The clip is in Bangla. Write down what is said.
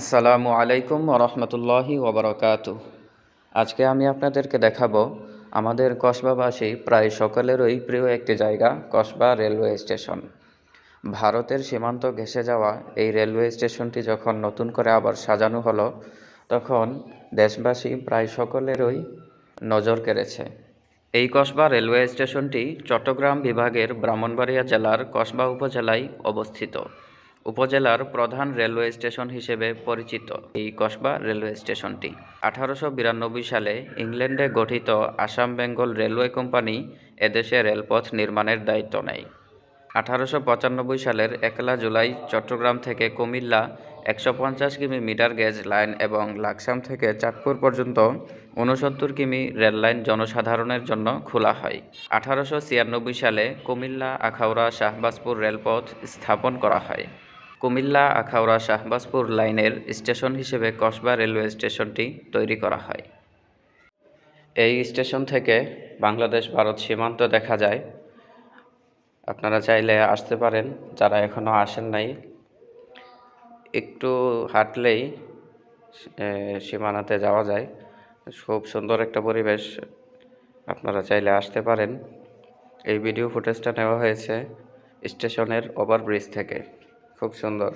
আসসালামু আলাইকুম ওরহমতুল্লাহি ওবরাকাতু আজকে আমি আপনাদেরকে দেখাবো, আমাদের কসবাবাসী প্রায় সকলেরই প্রিয় একটি জায়গা, কসবা রেলওয়ে স্টেশন। ভারতের সীমান্ত ঘেঁষে যাওয়া এই রেলওয়ে স্টেশনটি যখন নতুন করে আবার সাজানো হলো, তখন দেশবাসী প্রায় সকলেরই নজর কেড়েছে। এই কসবা রেলওয়ে স্টেশনটি চট্টগ্রাম বিভাগের ব্রাহ্মণবাড়িয়া জেলার কসবা উপজেলায় অবস্থিত। উপজেলার প্রধান রেলওয়ে স্টেশন হিসেবে পরিচিত এই কসবা রেলওয়ে স্টেশনটি। আঠারোশো বিরানব্বই সালে ইংল্যান্ডে গঠিত আসাম বেঙ্গল রেলওয়ে কোম্পানি এদেশে রেলপথ নির্মাণের দায়িত্ব নেয়। আঠারোশো পঁচানব্বই সালের একলা জুলাই চট্টগ্রাম থেকে কুমিল্লা একশো পঞ্চাশ কিমি মিটার গেজ লাইন এবং লাকসাম থেকে চাঁদপুর পর্যন্ত উনসত্তর কিমি রেল লাইন জনসাধারণের জন্য খোলা হয়। আঠারোশো ছিয়ানব্বই সালে কুমিল্লা আখাউড়া শাহবাজপুর রেলপথ স্থাপন করা হয়। কুমিল্লা, আখাউড়া, শাহবাজপুর লাইনের স্টেশন হিসেবে কসবা রেলওয়ে স্টেশনটি তৈরি করা হয়। এই স্টেশন থেকে বাংলাদেশ ভারত সীমান্ত দেখা যায়। আপনারা চাইলে আসতে পারেন, যারা এখনও আসেন নাই। একটু হাঁটলেই সীমানাতে যাওয়া যায়। খুব সুন্দর একটা পরিবেশ, আপনারা চাইলে আসতে পারেন। এই ভিডিও ফুটেজটা নেওয়া হয়েছে স্টেশনের ওভারব্রিজ থেকে। খুব সুন্দর।